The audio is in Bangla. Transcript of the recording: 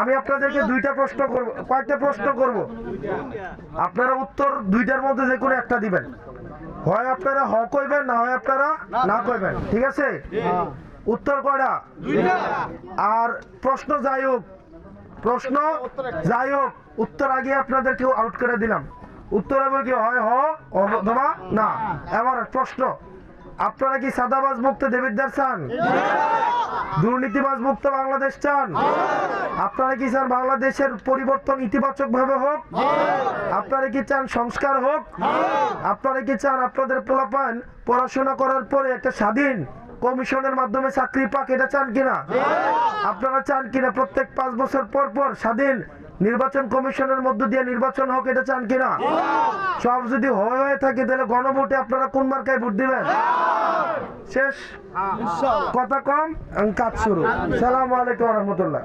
আমি আপনাদেরকে দুইটা প্রশ্ন করব, কয়েকটা প্রশ্ন করব। আপনারা উত্তর দুইটার মধ্যে যে কোনো একটা দিবেন। হয় আপনারা হ কইবেন, না হয় আপনারা না কইবেন। ঠিক আছে? উত্তর কয়টা? আর প্রশ্ন যাই হোক, প্রশ্ন যাই হোক, উত্তর আগে আপনাদেরকে আউট করে দিলাম। উত্তর হবে কি, হয় হ, অথবা না। এবার প্রশ্ন, আপনারা কি সাদাবাজ মুক্ত দেবিদ্দার চান? দুর্নীতিবাজ মুক্ত বাংলাদেশ চান? আপনারা কি চান বাংলাদেশের পরিবর্তন ইতিবাচক ভাবে হোক? আপনারা কি চান সংস্কার হোক? আপনারা কি চান আপনাদের পোলাপান পড়াশোনা করার পরে একটা স্বাধীন কমিশনের মাধ্যমে চাকরি পাক, এটা চান কিনা? আপনারা চান কিনা প্রত্যেক পাঁচ বছর পর পর স্বাধীন নির্বাচন কমিশনের মধ্য দিয়ে নির্বাচন হোক এটা চান কিনা? সব যদি হয়ে হয়ে থাকে তাহলে গণভোটে আপনারা কোন মার্কায় ভোট দিবেন? শেষ? কথা কম কাজ শুরু। সালাম আলাইকুম রহমতুল্লাহ।